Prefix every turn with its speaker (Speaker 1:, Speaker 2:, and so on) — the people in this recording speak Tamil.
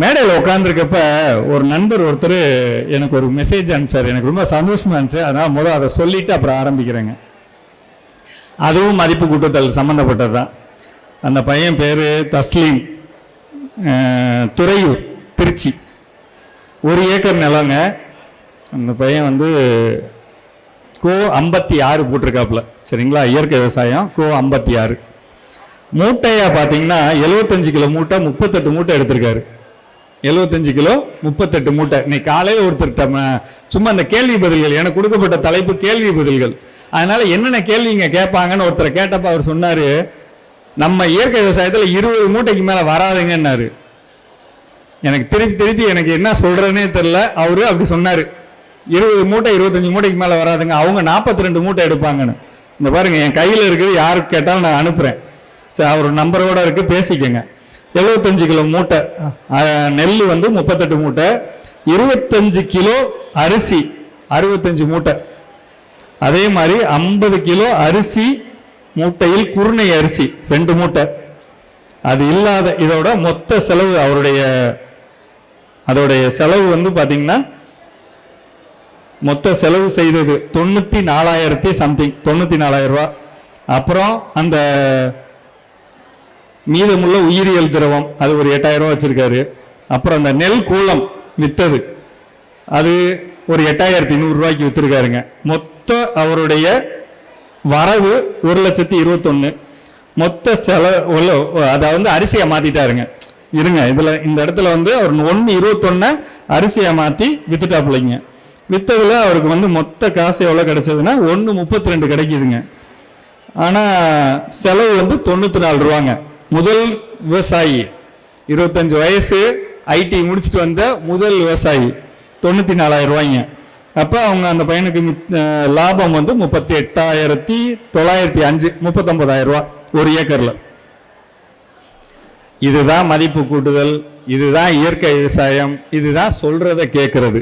Speaker 1: மேடையில் உட்காந்துருக்கப்ப ஒரு நண்பர் ஒருத்தர் எனக்கு ஒரு மெசேஜ் அனுப்பிச்சார். எனக்கு ரொம்ப சந்தோஷமாக இருந்துச்சு. அதனால் முதல் அதை சொல்லிவிட்டு அப்புறம் ஆரம்பிக்கிறேங்க. அதுவும் மதிப்பு கூட்டுதல் சம்மந்தப்பட்டது தான் அந்த பையன் பேர் தஸ்லீம். துறையூர் திருச்சி. ஒரு ஏக்கர் நிலங்க. அந்த பையன் வந்து கோ ஐம்பத்தி ஆறு போட்டிருக்காப்புல. சரிங்களா? இயற்கை விவசாயம் கோ ஐம்பத்தி ஆறு. மூட்டையாக பார்த்தீங்கன்னா எழுபத்தஞ்சு கிலோ மூட்டை முப்பத்தெட்டு மூட்டை எடுத்திருக்காரு. எழுபத்தஞ்சு கிலோ முப்பத்தெட்டு மூட்டை. இன்னைக்கு காலையில் ஒருத்தர்கிட்ட சும்மா அந்த கேள்வி பதில்கள் எனக்கு கொடுக்கப்பட்ட தலைப்பு கேள்வி பதில்கள். அதனால என்னென்ன கேள்விங்க கேட்பாங்கன்னு ஒருத்தரை கேட்டப்ப அவர் சொன்னார் நம்ம இயற்கை விவசாயத்தில் இருபது மூட்டைக்கு மேலே வராதுங்கன்னாரு. எனக்கு திருப்பி திருப்பி எனக்கு என்ன சொல்கிறதுனே தெரில அவர் அப்படி சொன்னார். இருபது மூட்டை இருபத்தஞ்சு மூட்டைக்கு மேலே வராதுங்க. அவங்க நாற்பத்தி ரெண்டு மூட்டை எடுப்பாங்கன்னு. இந்த பாருங்கள் என் கையில் இருக்குது யாருக்கு கேட்டாலும் நான் அனுப்புகிறேன் சரி அவர் நம்பரோட இருக்குது பேசிக்கோங்க. எழுபத்தஞ்சு கிலோ மூட்டை. நெல் வந்து முப்பத்தெட்டு மூட்டை. இருபத்தஞ்சு கிலோ அரிசி அறுபத்தஞ்சு மூட்டை. அதே மாதிரி ஐம்பது கிலோ அரிசி மூட்டையில் குருணை அரிசி ரெண்டு மூட்டை. அது இல்லாத இதோட மொத்த செலவு அவருடைய அதோடைய செலவு வந்து பாத்தீங்கன்னா மொத்த செலவு செய்தது தொண்ணூத்தி நாலாயிரத்தி சம்திங் தொண்ணூத்தி நாலாயிரம் ரூபாய் அப்புறம் அந்த மீதமுள்ள உயிரியல் திரவம் அது ஒரு எட்டாயிரம் ரூபா வச்சிருக்காரு. அப்புறம் அந்த நெல் கூலம் வித்தது அது ஒரு எட்டாயிரத்தி நூறுரூவாய்க்கு ரூபாய்க்கு மொத்த அவருடைய வரவு ஒரு லட்சத்தி இருபத்தொன்னு. மொத்த செலவு அதை வந்து அரிசியை மாத்திட்டாருங்க. இருங்க இதுல இந்த இடத்துல வந்து அவர் ஒன்று இருபத்தொன்ன அரிசியை மாத்தி வித்துட்டாப்புலைங்க. வித்ததுல அவருக்கு வந்து மொத்த காசு எவ்வளவு கிடைச்சதுன்னா ஒன்று முப்பத்தி ரெண்டு கிடைக்குதுங்க. ஆனா செலவு வந்து தொண்ணூத்தி நாலு ரூபாங்க. முதல் விவசாயி. இருபத்தஞ்சு வயசு ஐடி முடிச்சுட்டு வந்த முதல் விவசாயி. தொண்ணூற்றி நாலாயிரம் ரூபாய்ங்க. அப்போ அவங்க அந்த பையனுக்கு லாபம் வந்து முப்பத்தி எட்டாயிரத்தி தொள்ளாயிரத்தி அஞ்சு முப்பத்தொம்பதாயிரம் ரூபா ஒரு ஏக்கரில். இதுதான் மதிப்பு கூட்டுதல் இதுதான் இயற்கை விவசாயம் இதுதான் சொல்கிறத கேட்குறது